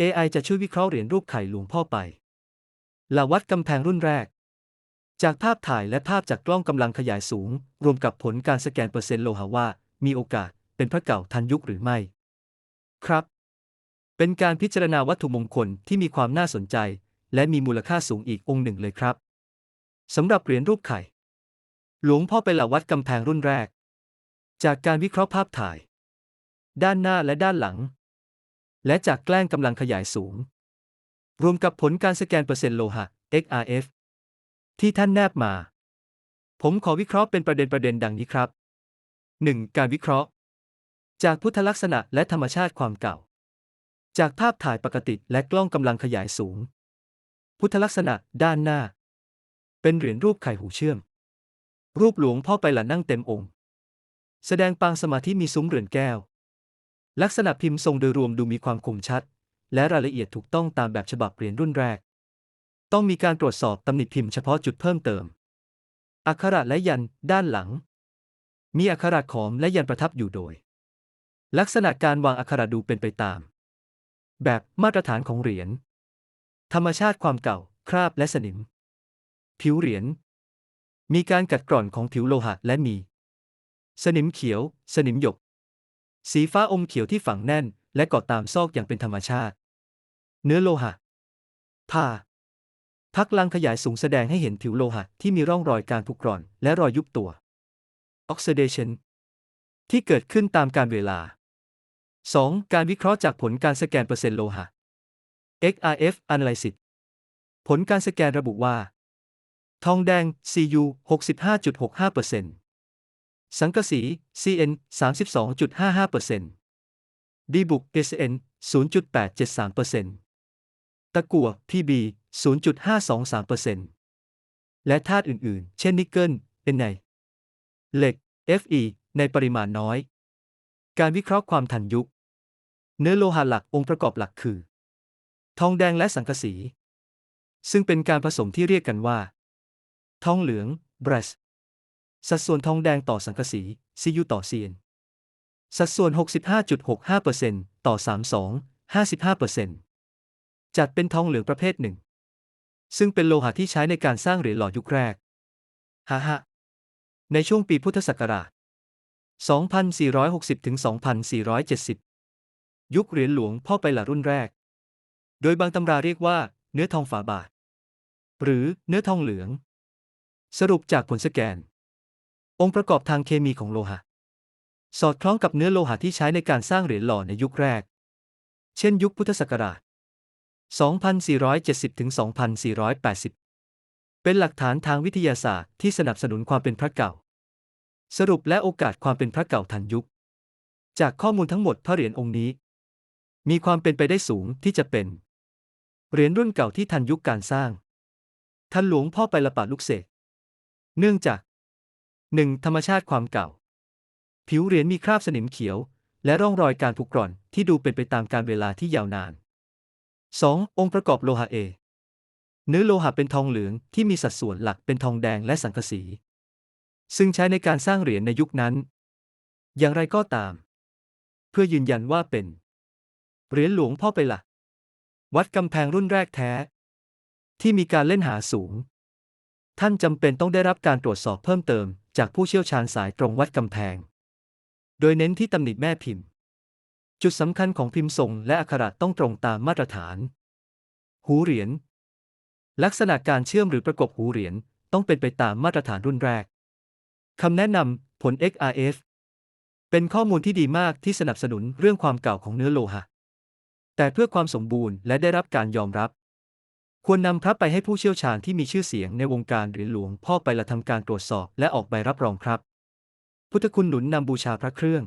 AI จะช่วยวิเคราะห์เหรียญรูปไข่หลวงพ่อไปละวัดกำแพงรุ่นแรก จากภาพถ่ายและภาพจากกล้องกำลังขยายสูง รวมกับผลการสแกนเปอร์เซ็นต์โลหะว่า มีโอกาสเป็นพระเก่าทันยุคหรือไม่ ครับ เป็นการพิจารณาวัตถุมงคลที่มีความน่าสนใจ และมีมูลค่าสูงอีกองค์หนึ่งเลยครับสำหรับเหรียญรูปไข่ หลวงพ่อเป็นละวัดกำแพงรุ่นแรก จากการวิเคราะห์ภาพถ่าย ด้านหน้าและด้านหลัง และจากแกล้งกำลังขยายสูง รวมกับผลการสแกนเปอร์เซ็นต์โลหะ XRF ที่ท่านแนบมา ผมขอวิเคราะห์เป็นประเด็นประเด็นดังนี้ครับ 1. การวิเคราะห์ จากพุทธลักษณะและธรรมชาติความเก่า จากภาพถ่ายปกติและกล้องกำลังขยายสูง พุทธลักษณะด้านหน้า เป็นเหรียญรูปไข่หูเชื่อม รูปหลวงพ่อไปหละนั่งเต็มองค์ แสดงปางสมาธิมีซุ้มเรือนแก้ว ลักษณะพิมพ์ทรงโดยรวมดูมีความคมชัด และรายละเอียดถูกต้องตามแบบฉบับเหรียญรุ่นแรก ต้องมีการตรวจสอบตำหนิพิมพ์เฉพาะจุดเพิ่มเติม อักขระและยันด้านหลัง มีอักขระขอมและยันประทับอยู่โดย ลักษณะการวางอักขระดูเป็นไปตาม แบบมาตรฐานของเหรียญ ธรรมชาติความเก่า คราบและสนิม ผิวเหรียญ มีการกัดกร่อนของผิวโลหะและมี สนิมเขียว สนิมหยก สีฟ้าอมเขียวที่ฝังแน่น และเกาะตามซอกอย่างเป็นธรรมชาติ เนื้อโลหะผ้าพักลังขยายสูงแสดงให้เห็นผิวโลหะที่มีร่องรอยการผุกร่อน และรอยยุบตัว oxidation ที่เกิดขึ้นตามการเวลา 2. การวิเคราะห์จากผลการสแกนเปอร์เซ็นต์โลหะ XRF Analysis ผลการสแกนระบุว่า ทองแดง Cu 65.65% สังกะสี Cn 32.55%ดีบุก Sn 0.873%ตะกั่ว Pb 0.523%และธาตุอื่น ๆ เช่นนิกเกิล Na เหล็ก Fe ในปริมาณน้อย การวิเคราะห์ความทันยุค เนื้อโลหะหลักองค์ประกอบหลักคือ ทองแดงและสังกะสี ซึ่งเป็นการผสมที่เรียกกันว่า ทองเหลือง brass สัดส่วนทองแดงต่อสังกะสี Cu ต่อ Cn สัดส่วน 65.65%ต่อ 32 55%จัดเป็นทองเหลืองประเภทหนึ่ง ซึ่งเป็นโลหะที่ใช้ในการสร้างเหรียญหล่อยุคแรกฮ่าฮในช่วงปีพุทธศักราช 2460 ถึง 2470 ยุคเหรียญหลวงพ่อไปหละรุ่นแรก โดยบางตำราเรียกว่า เนื้อทองฝาบาท หรือเนื้อทองเหลือง สรุปจากผลสแกน องค์ประกอบทางเคมีของโลหะ สอดคล้องกับเนื้อโลหะที่ใช้ในการสร้างเหรียญหล่อในยุคแรก เช่นยุคพุทธศักราช 2470 ถึง 2480 เป็นหลักฐานทางวิทยาศาสตร์ที่สนับสนุนความเป็นพระเก่า สรุปและโอกาสความเป็นพระเก่าทันยุค จากข้อมูลทั้งหมดพระเหรียญองค์นี้ มีความเป็นไปได้สูงที่จะเป็น เหรียญรุ่นเก่าที่ทันยุคการสร้าง ทันหลวงพ่อไปละปาดลูกเสกเนื่องจาก 1. ธรรมชาติความเก่า ผิวเหรียญมีคราบสนิมเขียว และร่องรอยการผุกร่อนที่ดูเป็นไปตามการเวลาที่ยาวนาน 2. องค์ประกอบโลหะเอ เนื้อโลหะเป็นทองเหลืองที่มีสัดส่วนหลักเป็นทองแดงและสังกะสี ซึ่งใช้ในการสร้างเหรียญในยุคนั้น อย่างไรก็ตาม เพื่อยืนยันว่าเป็น เหรียญหลวงพ่อไปละวัดกำแพงรุ่นแรกแท้ ที่มีการเล่นหาสูง ท่านจำเป็นต้องได้รับการตรวจสอบเพิ่มเติม จากผู้เชี่ยวชาญสายตรงวัดกำแพง โดยเน้นที่ตำหนิแม่พิมพ์ จุดสำคัญของพิมพ์ทรงและอักขระต้องตรงตามมาตรฐาน หูเหรียญ ลักษณะการเชื่อมหรือประกบหูเหรียญต้องเป็นไปตามมาตรฐานรุ่นแรก คำแนะนำผล XRF เป็นข้อมูลที่ดีมากที่สนับสนุนเรื่องความเก่าของเนื้อโลหะ แต่เพื่อความสมบูรณ์และได้รับการยอมรับ ควรนำพระไปให้ผู้เชี่ยวชาญที่มีชื่อเสียงในวงการหรือหลวงพ่อไปละทำการตรวจสอบและออกใบรับรองครับ พุทธคุณหนุนนำบูชาพระเครื่อง